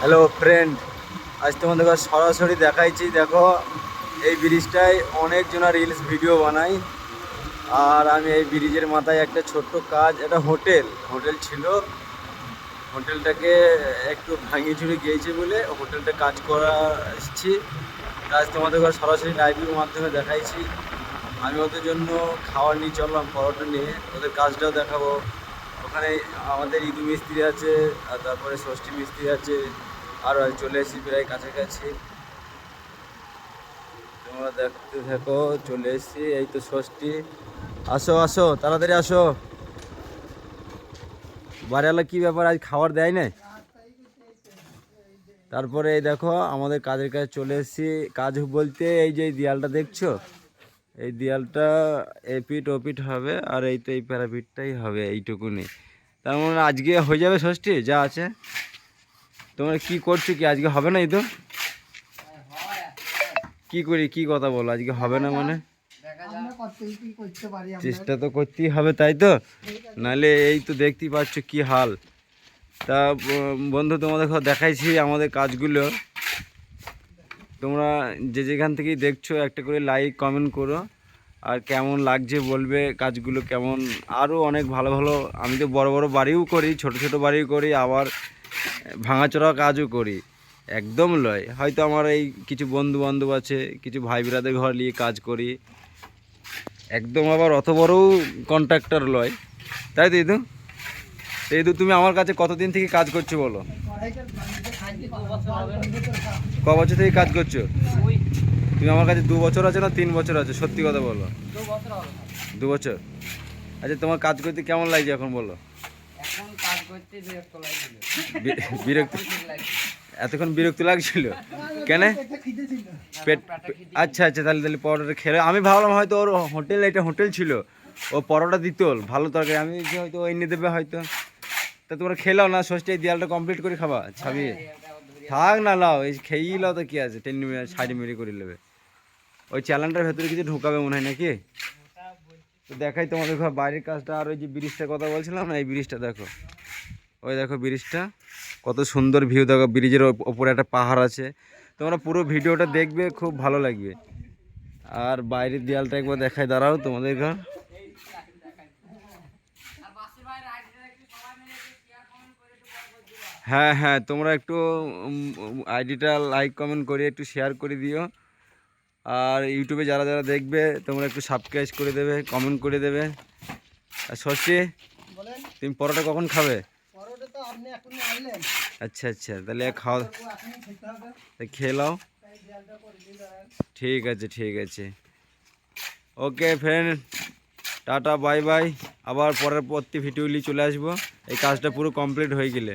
Hello friend আজ তোমাদের সরাসরি দেখাইছি, দেখো, এই ব্রিজটায় অনেকজনা রিলস ভিডিও বানাই। আর আমি এই ব্রিজের মাথায় একটা ছোট্ট কাজ, এটা হোটেল। হোটেল ছিল। হোটেলটাকে একটু ভাঙি চুরি গিয়েছে বলে হোটেলটা কাজ করা এসেছি। আজ তোমাদের সরাসরি লাইভের মাধ্যমে দেখাইছি। আমি ওদের জন্য খাওয়ার নিয়ে চললাম, পরোটা নিয়ে। ওদের কাজটাও দেখাবো। ওখানে আমাদের ইদু মিস্ত্রি আছে, আর তারপরে ষষ্ঠী মিস্ত্রি আছে। আর চলে এসেছি প্রায় কাছাকাছি। তোমরা দেখতে থাকো, চলে এসেছি, এই তো ষষ্ঠী। আসো আসো, তাড়াতাড়ি আসো। বাড়িওয়ালা কী ব্যাপার, আজ খাবার দেয় নাই? তারপরে এই দেখো, আমাদের কাজের কাছে চলে এসেছি। কাজ বলতে এই যে দেয়ালটা দেখছ? এই দেয়ালটা এপিট ওপিট হবে, আর এই তো এই প্যারাপিটটাই হবে এইটুকুনি। তার মানে আজকে হয়ে যাবে ষষ্ঠী? যা আছে। তোমরা কি করছ কি? আজকে হবে না এই তো? কি করি? কি কথা বলো? আজকে হবে না মানে? চেষ্টা তো করতেই হবে, তাই তো? নাহলে এই তো দেখতেই পাচ্ছ কি হাল। তা বন্ধু, তোমাদের দেখাইছি আমাদের কাজগুলো। তোমরা যে যেখান থেকেই দেখছ, একটা করে লাইক কমেন্ট করো। আর কেমন লাগছে বলবে কাজগুলো কেমন? আরও অনেক ভালো ভালো, আমি তো বড় বড় বাড়িও করি, ছোট ছোট বাড়িও করি, আবার ভাঙাচোরা কাজও করি। একদম লয়। হয়তো আমার এই কিছু বন্ধু বান্ধব আছে কিছু ভাই বিরাদের ঘর নিয়ে কাজ করি। একদম আবার অত বড়ও কন্ট্রাক্টর লয়। তাই তো ইদু? ইদু তুমি আমার কাছে কতদিন থেকে কাজ করছ বলো? ক বছর থেকে কাজ করছ? তুমি আমার কাছে দু বছর আছে না তিন বছর আছে? সত্যি কথা বলো। দু বছর। আচ্ছা তোমার কাজ করতে কেমন লাগছে এখন বলো? বিরক্ত এতক্ষণ বিরক্ত লাগছিল? কেন? পেট আচ্ছা আচ্ছা তাহলে তাহলে পরোটা খেলে আমি ভাবলাম হয়তো ওর হোটেল এটা হোটেল ছিল। ও পরোটা দিত ভালো তরকারি। আমি যে হয়তো এনে দেবে হয়তো। তা তোমরা খেলাও না ষষ্ঠী দেয়ালটা কমপ্লিট করে খাবা ছাবিয়ে থাক না লাও এই খেয়েই লাও তো কী আছে টেন মিনিট সাইড মিনিট করে নেবে। ওই চ্যানেলটার ভেতরে কিছু ঢোকাবে মনে হয় নাকি? তো দেখাই তোমাদের ঘর বাইরের কাজটা। আর ওই যে ব্রিজটার কথা বলছিলাম না, এই ব্রিজটা দেখো। ওই দেখো ব্রিজটা, কত সুন্দর ভিউ। দেখো ব্রিজের ওপ- ওপরে একটা পাহাড় আছে। তোমরা পুরো ভিডিওটা দেখবে, খুব ভালো লাগবে। আর বাইরের দেয়ালটা একবার দেখায় দাঁড়াও তোমাদের ঘর। হ্যাঁ হ্যাঁ তোমরা একটু আইডিটা লাইক, কমেন্ট করে একটু শেয়ার করে দিও। আর ইউটিউবে যারা যারা দেখবে তোমরা একটু সাবস্ক্রাইব করে দেবে কমেন্ট করে দেবে। আর ষষ্ঠী তুমি পরোটা কখন খাবে? আচ্ছা আচ্ছা তাহলে খাওয়া খেয়ে নাও। ঠিক আছে ঠিক আছে। Okay friend tata bye bye আবার পরের পরবর্তী ভিডিও নিয়ে চলে আসব। এই কাজটা পুরো কমপ্লিট হয়ে গেলে।